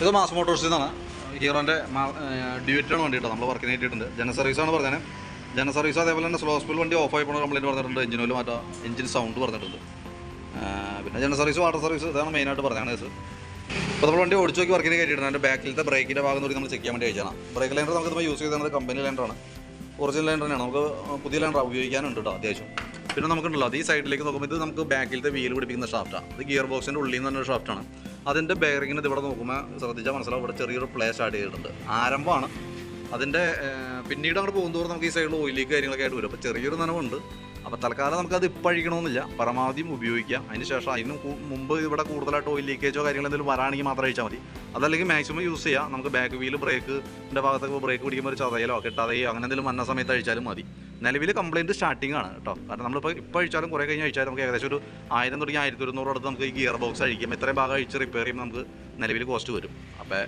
ഇത് മാസ് മോട്ടോഴ്സിൽ നിന്നാണ്. ഹീറോന്റെ ഡ്യൂറ്റാണ് വേണ്ടിയിട്ട് നമ്മൾ വർക്കിന് കിട്ടിയിട്ടുണ്ട് ജന സർവീസാണ് പറഞ്ഞത്. ജന സർവീസ് അതേപോലെ തന്നെ സ്ലോ സ്പീഡ് വണ്ടി ഓഫ് ആയി പോണ കംപ്ലൈന്റ് പറഞ്ഞിട്ടുണ്ട് എഞ്ചിനോയിൽ മാറ്റാം എഞ്ചിൻ സൗണ്ട് പറഞ്ഞിട്ടുണ്ട്. പിന്നെ ജന സർവീസ് വാട്ടർ സർവീസ് ഇതാണ് മെയിനായിട്ട് പറഞ്ഞാണ് കേസ് അപ്പോൾ നമ്മൾ വണ്ടി ഓടിച്ച് നോക്കി വർക്കിന് കയറ്റിയിട്ടുണ്ട് അതിന്റെ ബാക്കിലത്തെ ബ്രേക്കിന്റെ ഭാഗം നോക്കി നമ്മൾ ചെക്ക് ചെയ്യാൻ വേണ്ടി അയച്ചാണ് ബ്രേക്ക് ലൈൻഡർ നമുക്ക് നമ്മൾ യൂസ് ചെയ്തത് കമ്പനി ലൈൻഡറാണ് ഒറിജിനൽ ലൈൻഡർ തന്നെയാണ്. നമുക്ക് പുതിയ ലൈൻഡർ ഉപയോഗിക്കാനുണ്ട് കേട്ടോ അത്യാവശ്യം. പിന്നെ നമുക്കുണ്ടല്ലോ അത് ഈ സൈഡിലേക്ക് നോക്കുമ്പോൾ ഇത് നമുക്ക് ബാക്കിലത്തെ വീൽ പിടിപ്പിക്കുന്ന ഷാഫ്റ്റാണ് ഇത് ഗിയർ ബോക്സിന്റെ ഉള്ളിൽ നിന്ന് തന്നെ ഷാഫ്റ്റാണ് അതിന്റെ ബെയറിങ്ങിന് ഇവിടെ നോക്കുമ്പോൾ ശ്രദ്ധിച്ചാൽ മനസ്സിലാവും. ഇവിടെ ചെറിയൊരു പ്ലേ സ്റ്റാർട്ട് ചെയ്തിട്ടുണ്ട്. ആരംഭമാണ്. അതിന്റെ പിന്നീട് അങ്ങോട്ട് പോകുന്നതോറും നമുക്ക് ഈ സൈഡിൽ ഓയിലേക്ക് കാര്യങ്ങളൊക്കെ ആയിട്ട് വരും. അപ്പോൾ ചെറിയൊരു നനവുണ്ട്. അപ്പോൾ തൽക്കാലം നമുക്കത് ഇപ്പം അഴിക്കണമെന്നില്ല പരമാവധിയും ഉപയോഗിക്കാം. അതിന് ശേഷം അതിന് മുമ്പ് ഇവിടെ കൂടുതലായിട്ട് ഓയിൽ ലീക്കേജോ കാര്യങ്ങൾ എന്തെങ്കിലും വരാണെങ്കിൽ മാത്രം അഴിച്ചാൽ മതി. അതല്ലെങ്കിൽ മാക്സിമം യൂസ് ചെയ്യാം. നമുക്ക് ബാക്ക് വീൽ ബ്രേക്കിന്റെ ഭാഗത്തൊക്കെ ബ്രേക്ക് പിടിക്കുമ്പോൾ ഒരു ചതയലോ കിട്ടാതെയോ അങ്ങനെ എന്തെങ്കിലും വന്ന സമയത്ത് അഴിച്ചാലും മതി. നിലവിൽ കംപ്ലയിന്റ് സ്റ്റാർട്ടിംഗ് ആണ് കേട്ടോ. കാരണം നമ്മളിപ്പോൾ ഇപ്പോൾ അഴിച്ചാലും കുറേ കഴിഞ്ഞ് അഴിച്ചാലും നമുക്ക് ഏകദേശം ഒരു ആയിരം തുടങ്ങി ആയിരത്തി ഒരുന്നൂറ് അടുത്ത് നമുക്ക് ഈ ഗിയർ ബോക്സ് അഴിക്കും. ഇത്രയും ഭാഗം അഴിച്ച് റിപ്പയർ ചെയ്യുമ്പോൾ നമുക്ക് നിലവിൽ കോസ്റ്റ് വരും. അപ്പോൾ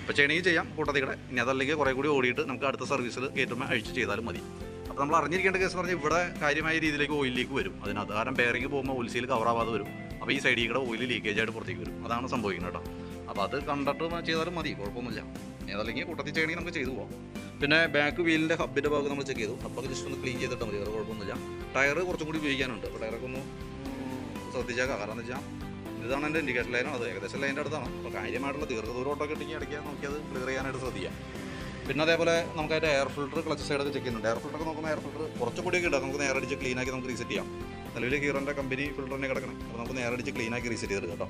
ഇപ്പോൾ ചെയ്യണമെങ്കിൽ ചെയ്യാം. കൂട്ടത്തിക്കടെ കൂടെ ഇനി അതല്ലെങ്കിൽ കുറേ കൂടി ഓടിയിട്ട് നമുക്ക് അടുത്ത സർവീസിൽ കയറ്റുമ്പോൾ അഴിച്ച് ചെയ്താലും മതി. അപ്പോൾ നമ്മൾ അറിഞ്ഞിരിക്കേണ്ട കേസ് പറഞ്ഞാൽ ഇവിടെ കാര്യമായ രീതിയിലേക്ക് ഓയിൽ ലീക്ക് വരും. അതിനകത്ത് കാരണം ബെയറിംഗ് പോകുമ്പോൾ കവർ ആവാതെ വരും. അപ്പോൾ ഈ സൈഡിൽ കൂടെ ഓയിൽ ലീക്കേജ് ആയിട്ട് പുറത്തേക്ക് വരും. അതാണ് സംഭവിക്കുന്നത് കേട്ടോ. അപ്പോൾ അത് കണ്ടിട്ട് ചെയ്താലും മതി. കുഴപ്പമൊന്നുമില്ല. ഇനി അതല്ലെങ്കിൽ കൂട്ടത്തിൽ ചെയ്യണമെങ്കിൽ നമുക്ക് ചെയ്തു പോകാം പിന്നെ ബാക്ക് വീലിന്റെ ഹബിന്റെ ഭാഗം നമ്മൾ ചെക്ക് ചെയ്തു. അപ്പോൾ ജസ്റ്റ് ഒന്ന് ക്ലീൻ ചെയ്തിട്ട് മതി വേറെ കുഴപ്പമൊന്നുമില്ല ടയർ കുറച്ചും കൂടി ഉപയോഗിക്കാനുണ്ട്. അപ്പോൾ ടയറൊക്കെ ഒന്ന് ശ്രദ്ധിച്ചേക്കാം കാരണം എന്താ വെച്ചാൽ ഇതാണ് എന്റെ ഇൻഡിക്കേഷൻ ലൈനും അത് ഏകദേശം ലൈന്റെ അടുത്താണ്. അപ്പോൾ കാര്യമായിട്ടുള്ള ദീർഘദൂരം ഓട്ടൊക്കെ ഉണ്ടെങ്കിൽ ഇടയ്ക്ക് നോക്കിയത് ക്ലിയർ ചെയ്യാനായിട്ട് ശ്രദ്ധിക്കാം. പിന്നെ അതേപോലെ നമുക്ക് അതിന്റെ എയർ ഫിൽറ്റർ ക്ലച്ച് സൈഡൊക്കെ ചെക്ക് ചെയ്യുന്നുണ്ട്. എയർ ഫിൽറ്ററൊക്കെ നോക്കുമ്പോൾ എയർ ഫിൽറ്റർ കുറച്ചും കൂടി ഇടാം. നമുക്ക് നേരെ അടിച്ച് ക്ലീൻ ആക്കി നമുക്ക് റീസെറ്റ് ചെയ്യാം. നിലവിൽ ഹീറോന്റെ കമ്പനി ഫിൽറ്ററിനെ കിടക്കണം. അപ്പോൾ നമുക്ക് നേരെ അടിച്ച് ക്ലീൻ ആക്കി റീസെറ്റ് ചെയ്തെടുക്കാം കേട്ടോ.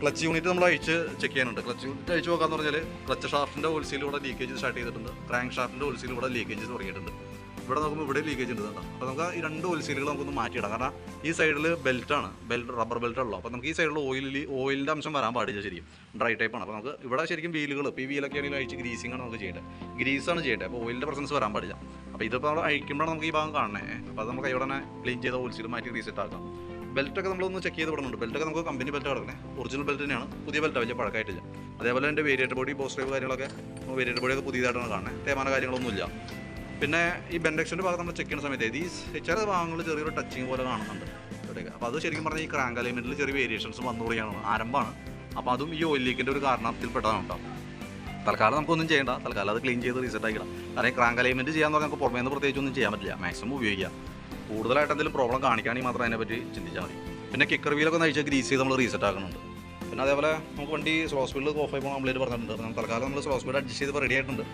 ക്ലച്ച് യൂണിറ്റ് നമ്മൾ അഴിച്ച് ചെക്ക് ചെയ്യാനുണ്ട്. ക്ലച്ച് യൂണിറ്റ് അഴിച്ച് നോക്കാന്ന് പറഞ്ഞാൽ ക്ലച്ച് ഷാഫ്റ്റിന്റെ ഓൾസീലൂടെ ലീക്കേജ് സ്റ്റാർട്ട് ചെയ്തിട്ടുണ്ട്. ക്രാങ്ക് ഷാഫ്റ്റിന്റെ ഓൾസീലൂടെ ലീക്കേജ് തുടങ്ങിയിട്ടുണ്ട്. ഇവിടെ നോക്കുമ്പോൾ ഇവിടെ ലീക്കേജ് ഉണ്ട് കേട്ടോ. അപ്പോൾ നമുക്ക് ഈ രണ്ട് ഓയിൽസീലുകൾ നമുക്കൊന്ന് മാറ്റിയിടാം. കാരണം ഈ സൈഡിൽ ബെൽറ്റാണ് ബെൽറ്റ് റബ്ബർ ബെൽറ്റ് ഉള്ളൂ. അപ്പോൾ നമുക്ക് ഈ സൈഡിൽ ഓയിൽ ഓയിലിന്റെ അംശം വരാൻ പാടില്ല ശരിക്കും. ഡ്രൈ ടൈപ്പാണ് അപ്പോൾ നമുക്ക് ഇവിടെ ശരിക്കും വീലുകൾ ഇപ്പോൾ ഈ വീലൊക്കെ ആണെങ്കിൽ അഴിച്ച് ഗ്രീസിംഗ് ആണ് നമുക്ക് ചെയ്യേണ്ടത്. ഗ്രീസാണ് ചെയ്യേണ്ടത്. അപ്പോൾ ഓയിലിന്റെ പ്രസൻസ് വരാൻ പാടില്ല. അപ്പോൾ ഇതിപ്പോൾ നമ്മൾ അഴിക്കുമ്പോഴാണ് നമുക്ക് ഈ ഭാഗം കാണണേ അപ്പോൾ അത് നമുക്ക് ഇവിടെ ക്ലീൻ ചെയ്ത ഓയിൽസീൽ മാറ്റി റീസെറ്റ് ആക്കാം. ബെൽറ്റൊക്കെ നമ്മളൊന്ന് ചെക്ക് ചെയ്ത് വിടുന്നുണ്ട് ബെൽറ്റൊക്കെ നമുക്ക് കമ്പനി ബെൽറ്റ് കിടക്കണേ. ഒറിജിനൽ ബെൽറ്റ് തന്നെയാണ്. പുതിയ ബെൽറ്റ് വലിയ പഴക്കമായിട്ടില്ല അതേപോലെ എന്റെ വേരിയേറ്റർ ബോഡി പോസ്റ്റ് കാര്യങ്ങളൊക്കെ വേരിയേറ്റർ ബോഡിയൊക്കെ പുതിയതായിട്ടാണ് കാണുന്നത്. തേമാന കാര്യങ്ങളൊന്നുമില്ല പിന്നെ ഈ ബെൻഡക്ഷന്റെ ഭാഗം നമ്മൾ ചെക്ക് ചെയ്യുന്ന സമയത്ത് ഈ ചില ഭാഗങ്ങൾ ചെറിയൊരു ടച്ചിങ് പോലെ കാണുന്നുണ്ട്. ഇവിടെയൊക്കെ. അപ്പോൾ അത് ശരിക്കും പറഞ്ഞാൽ ഈ ക്രാങ്ക് അലൈൻമെന്റിൽ ചെറിയ വേരിയേഷൻസ് വന്നു തുടങ്ങിയാണ് ആരംഭമാണ്. അപ്പോൾ അതും ഈ ഓയിൽ ലീക്കിന്റെ ഒരു കാരണത്തിൽപ്പെട്ടതാണ് കേട്ടോ തൽക്കാലം നമുക്കൊന്നും ചെയ്യേണ്ട. തൽക്കാലം അത് ക്ലീൻ ചെയ്ത് റീസെറ്റ് ആക്കിടാം കാരണം ക്രാങ്ക് അലൈൻമെന്റ് ചെയ്യാൻ പറഞ്ഞാൽ നമുക്ക് പുറമേ നിന്ന് പ്രത്യേകിച്ച് ഒന്നും ചെയ്യാൻ പറ്റില്ല. മാക്സിമം ഉപയോഗിക്കാം. കൂടുതലായിട്ട് എന്തെങ്കിലും പ്രോബ്ലം കാണിക്കുകയാണെങ്കിൽ മാത്രം അതിനെപ്പറ്റി ചിന്തിച്ചാൽ മതി. പിന്നെ കിക്കർ വീലൊക്കെ നയിച്ച് ഗ്രീസ് ചെയ്ത് നമ്മൾ റീസെറ്റ് ആക്കുന്നുണ്ട്. പിന്നെ അതേപോലെ നമുക്ക് വണ്ടി സ്ലോ സ്പീഡിൽ ഓഫ് ആയി പോകാൻ കംപ്ലൈന്റ് പറഞ്ഞിട്ടുണ്ട്. തൽക്കാലം നമ്മൾ സ്ലോ സ്പീഡ് അഡ്ജസ്റ്റ് ചെയ്ത് റെഡി ആയിട്ടുണ്ട്.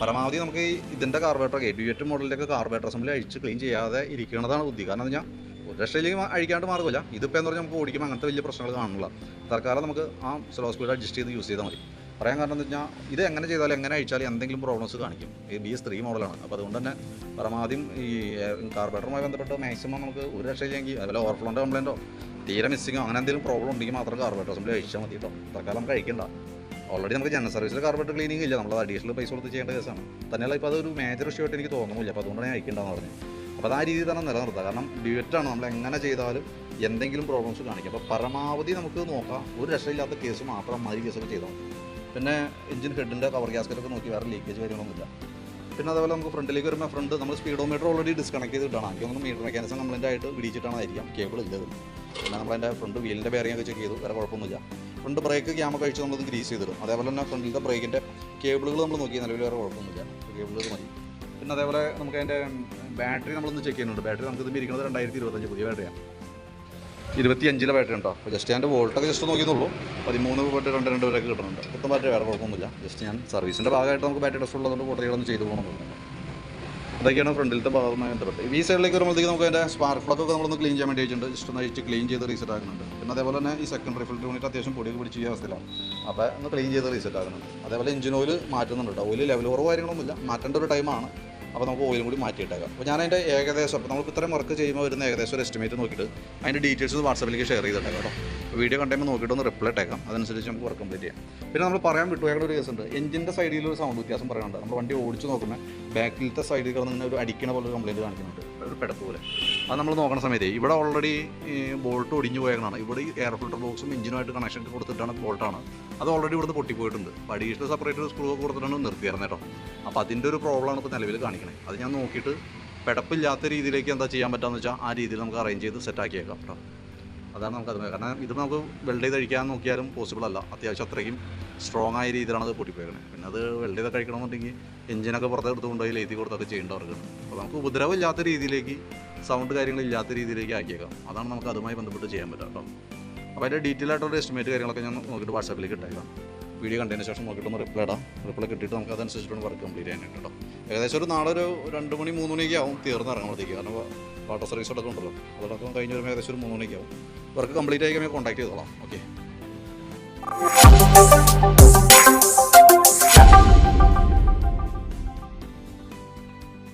പരമാവധി നമുക്ക് ഇതിന്റെ കാർബേറ്ററൊക്കെ ഡ്യൂറ്റ് മോഡലിലേക്ക് കാർബേറ്റർ അസംബ്ലി അഴിച്ച് ക്ലീൻ ചെയ്യാതെ ഇരിക്കുന്നതാണ് ബുദ്ധി. കാരണം എന്ന് വെച്ചാൽ ഒരു രക്ഷയിലേക്ക് അഴിക്കാണ്ട് മാർഗമില്ല ഇതിപ്പോൾ എന്ന് പറഞ്ഞാൽ നമുക്ക് ഓടിക്കുമ്പോൾ അങ്ങനത്തെ വലിയ പ്രശ്നങ്ങൾ കാണുന്നില്ല. തൽക്കാലം നമുക്ക് ആ സ്ലോ സ്പീഡ് അഡ്ജസ്റ്റ് ചെയ്ത് യൂസ് ചെയ്താൽ മതി. പറയാൻ കാരണം എന്ന് വെച്ചാൽ ഇത് എങ്ങനെ ചെയ്താലും എങ്ങനെ അയച്ചാലും എന്തെങ്കിലും പ്രോബ്ലംസ് കാണിക്കും. ഈ ബി എസ് ത്രീ മോഡലാണ് അപ്പോൾ അതുകൊണ്ട് തന്നെ പരമാവധിയും ഈ കാർബേറ്ററുമായി ബന്ധപ്പെട്ട് മാക്സിമം നമുക്ക് ഒരു രക്ഷയില്ലെങ്കിൽ അതുപോലെ ഓവർഫ്ലോന്റെ കംപ്ലൈന്റോ തീരെ മിസ്സിങ്ങോ അങ്ങനെ എന്തെങ്കിലും പ്രോബ്ലം ഉണ്ടെങ്കിൽ മാത്രം കാർബറേറ്റർ അസംബ്ലി അയച്ചാൽ മതി കേട്ടോ തൽക്കാലം നമുക്ക് അഴിക്കണ്ട ഓൾറെഡി നമുക്ക് ജനറൽ സർവീസിൽ കാർബറേറ്റർ ക്ലീനിങ് ഇല്ല. നമ്മൾ അഡീഷണൽ പൈസ കൊടുത്ത് ചെയ്യേണ്ട കേസാണ്. തന്നെയല്ല ഇപ്പോൾ അതൊരു മേജർ ഇഷ്യൂ ആയിട്ട് എനിക്ക് തോന്നുന്നില്ല. അപ്പോൾ അതുകൊണ്ട് ഞാൻ അയക്കേണ്ടതെന്ന് പറഞ്ഞു അപ്പോൾ ആ രീതിയിൽ തന്നെ നിലനിർത്തുക കാരണം ഡ്യൂറ്റാണ് നമ്മൾ എങ്ങനെ ചെയ്താലും എന്തെങ്കിലും പ്രോബ്ലംസ് കാണിക്കും. അപ്പോൾ പരമാവധി നമുക്ക് നോക്കാം. ഒരു രക്ഷയില്ലാത്ത കേസ് മാത്രം മാതിരി കേസൊക്കെ ചെയ്താൽ മതി. പിന്നെ എഞ്ചിൻ ഹെഡിന്റെ കവർ ഗ്യാസ്കറ്റൊക്കെ നോക്കി വേറെ ലീക്കേജ് കാര്യങ്ങളൊന്നുമില്ല. പിന്നെ അതേപോലെ നമുക്ക് ഫ്രണ്ടിലേക്ക് വരുമ്പോൾ ഫ്രണ്ട് നമ്മൾ സ്പീഡോമീറ്റർ ഓൾറെഡി ഡിസ്കണക്ട് ചെയ്തിട്ടാണ്. എനിക്ക് തോന്നുന്നു മീറ്റർ മെക്കാനിസം കംപ്ലൈന്റ് ആയിട്ട് പിടിച്ചിട്ടാണ് ആയിരിക്കാം കേബിൾ ഇല്ലത്. പിന്നെ നമ്മളതിന്റെ ഫ്രണ്ട് വീലിന്റെ ബെയറിംഗ് ഒക്കെ ചെക്ക് ചെയ്തു. വേറെ കുഴപ്പമൊന്നുമില്ല. ഫ്രണ്ട് ബ്രേക്ക് ക്യാമ കഴിച്ച് നമ്മളത് ഗ്രീസ് ചെയ്തിടും. അതേപോലെ തന്നെ ഫ്രണ്ടിലത്തെ ബ്രേക്കിന്റെ കേബിളുകൾ നമ്മൾ നോക്കി നിലവിൽ വേറെ കുഴപ്പമൊന്നുമില്ല. കേബിളുകൾ മതി. പിന്നെ അതേപോലെ നമുക്ക് അതിന്റെ ബാറ്ററി നമ്മളൊന്ന് ചെക്ക് ചെയ്യുന്നുണ്ട്. ബാറ്ററി നമുക്ക് ഇത് ഇരിക്കുന്നത് രണ്ടായിരത്തി ഇരുപത്തഞ്ച് പുതിയ ബാറ്ററിയാണ് ഇരുപത്തി അഞ്ചിലെ ബാറ്ററി ഉണ്ടോ? അപ്പോൾ ജസ്റ്റ് ഞാൻ വോൾട്ടൊക്കെ ജസ്റ്റ് നോക്കിയെന്നുള്ളൂ പതിമൂന്ന് പോയിട്ട് രണ്ട് രണ്ട് വരെയൊക്കെ കിട്ടുന്നുണ്ട്. ഇപ്പം ബാറ്ററി വേറെ കുഴപ്പമൊന്നുമില്ല. ജസ്റ്റ് ഞാൻ സർവീസിന്റെ ഭാഗമായിട്ട് നമുക്ക് ബാറ്ററി ടെസ്റ്റ് ഉള്ളതുകൊണ്ട് ഒന്ന് ചെയ്തു പോകണമെന്നുണ്ട് അതൊക്കെയാണ് ഫ്രണ്ടിലത്തെ ഭാഗമായി ബന്ധപ്പെട്ട് ഈ സൈഡിലേക്ക് വരുമ്പോഴത്തേക്ക് നമുക്ക് അതിന്റെ സ്പാർക്ക് പ്ലഗ് ഒക്കെ നമ്മളൊന്ന് ക്ലീൻ ചെയ്യാൻ വേണ്ടി ജസ്റ്റ് ഒന്ന് അഴിച്ച് ക്ലീൻ ചെയ്ത് റീസെറ്റ് ആക്കുന്നുണ്ട്. പിന്നെ അതേപോലെ തന്നെ ഈ സെക്കൻഡറി ഫിൽറ്റർ യൂണിറ്റ് അത്യാവശ്യം പൊടിയൊക്കെ പിടിച്ച് ചെയ്യാൻ അവസ്ഥയിലാണ് അപ്പോൾ ഒന്ന് ക്ലീൻ ചെയ്ത് റീസെറ്റ് ആക്കുന്നുണ്ട്. അതേപോലെ എഞ്ചിൻ ഓയിൽ മാറ്റുന്നുണ്ട് ഓയിൽ ലെവൽ കുറവ് കാര്യങ്ങളൊന്നുമില്ല. മാറ്റേണ്ട ഒരു ടൈമാണ് അപ്പോൾ നമുക്ക് ഓയിലും കൂടി മാറ്റിയിട്ടേക്കാം. അപ്പോൾ ഞാൻ അതിന്റെ ഏകദേശം അപ്പോൾ നമുക്ക് ഇത്രയും വർക്ക് ചെയ്യുമ്പോൾ വരുന്ന ഏകദേശം ഒരു എസ്റ്റിമേറ്റ് നോക്കിയിട്ട് അതിന്റെ ഡീറ്റെയിൽസ് വാട്സപ്പിലേക്ക് ഷെയർ ചെയ്തിട്ടേക്കാം കേട്ടോ. വീഡിയോ കണ്ടുമ്പോൾ നോക്കിയിട്ട് ഒന്ന് റിപ്ലൈ ഇട്ടേക്കാം. അതനുസരിച്ച് നമുക്ക് വർക്ക് കംപ്ലീറ്റ് ചെയ്യാം. പിന്നെ നമ്മൾ പറയാൻ വിട്ടു ഒരു കേസുണ്ട് എഞ്ചിന്റെ സൈഡിൽ ഒരു സൗണ്ട് വ്യത്യാസം പറയാനുണ്ട് നമ്മൾ വണ്ടി ഓടിച്ച് നോക്കുമ്പോൾ ബാക്കിലത്തെ സൈഡിൽ കിടന്ന് ഒരു അടിക്കണ പോലെ ഒരു കംപ്ലൈന്റ് കാണിക്കുന്നുണ്ട്. പോലെ. അത് നമ്മൾ നോക്കുന്ന സമയത്ത് ഇവിടെ ഓൾറെഡി ബോൾട്ട് ഒടിഞ്ഞു പോയേക്കണാണ് ഇവിടെ ഈ എയർ ഫിൽട്ടർ ബോക്സും എഞ്ചിനുമായിട്ട് കണക്ഷൻ കൊടുത്തിട്ടാണ് ബോൾട്ടാണ് അത് ഓൾറെഡി ഇവിടുന്ന് പൊട്ടിപ്പോയിട്ടുണ്ട്. അപ്പോൾ അഡീഷണൽ സെപ്പറേറ്റ് സ്ക്രൂ ഒക്കെ കൊടുത്തിട്ടാണ് നിർത്തിയായിരുന്നു കേട്ടോ. അപ്പോൾ അതിന്റെ ഒരു പ്രോബ്ലമാണ് ഇപ്പോൾ നിലവിൽ കാണിക്കണേ. അത് ഞാൻ നോക്കിയിട്ട് പെടപ്പില്ലാത്ത രീതിയിലേക്ക് എന്താ ചെയ്യാൻ പറ്റാന്ന് വെച്ചാൽ ആ രീതിയിൽ നമുക്ക് അറേഞ്ച് ചെയ്ത് സെറ്റാക്കിയേക്കാം കേട്ടോ. അതാണ് നമുക്ക് അത് കാരണം ഇത് നമുക്ക് വെൽഡ് ചെയ്ത് കഴിക്കാൻ നോക്കിയാലും പോസിബിൾ അല്ല. അത്യാവശ്യം അത്രയ്ക്കും സ്ട്രോങ് ആയ രീതിയിലാണ് അത് പൊട്ടിപ്പോയിക്കണത് പിന്നെ അത് വെൽഡ് ചെയ്ത് കഴിക്കണമെന്നുണ്ടെങ്കിൽ എഞ്ചിനൊക്കെ പുറത്തെടുത്ത് കൊണ്ടുപോയി ലേത്തി കൊടുത്തൊക്കെ ചെയ്യേണ്ടവർക്കാണ് അപ്പോൾ നമുക്ക് ഉപദ്രവമില്ലാത്ത രീതിയിലേക്ക് സൗണ്ട് കാര്യങ്ങളില്ലാത്ത രീതിയിലേക്ക് ആക്കിയേക്കാം. അതാണ് നമുക്ക് അതുമായി ബന്ധപ്പെട്ട് ചെയ്യാൻ പറ്റുക കേട്ടോ. അപ്പോൾ അതിന്റെ ഡീറ്റെയിൽ ആയിട്ടുള്ള എസ്റ്റിമേറ്റ് കാര്യങ്ങളൊക്കെ ഞാൻ നോക്കിയിട്ട് വാട്സാപ്പിലേക്ക് ഇട്ടേക്കാം വീഡിയോ കണ്ടതിന് ശേഷം നോക്കിയിട്ട് ഒന്ന് റിപ്ലൈ ഇടാം റിപ്ലൈ കിട്ടിയിട്ട് നമുക്ക് അതനുസരിച്ചിട്ട് വർക്ക് കംപ്ലീറ്റ് ചെയ്യാനായിട്ട് കേട്ടോ. ഏകദേശം ഒരു നാളെ ഒരു രണ്ട് മണി മൂന്ന് മണിയൊക്കെ ആവും തീർന്നിറങ്ങുമ്പോഴത്തേക്ക് കാരണം വാട്ടർ സർവീസ് അടക്കം ഉണ്ടല്ലോ. അതടക്കം കഴിഞ്ഞ് വരുമ്പോൾ ഏകദേശം ഒരു മൂന്ന് മണിയൊക്കെ ആവും. വർക്ക് കംപ്ലീറ്റ് ആയി കഴിയുമ്പോൾ കോൺടാക്ട് ചെയ്തോളാം. ഓക്കെ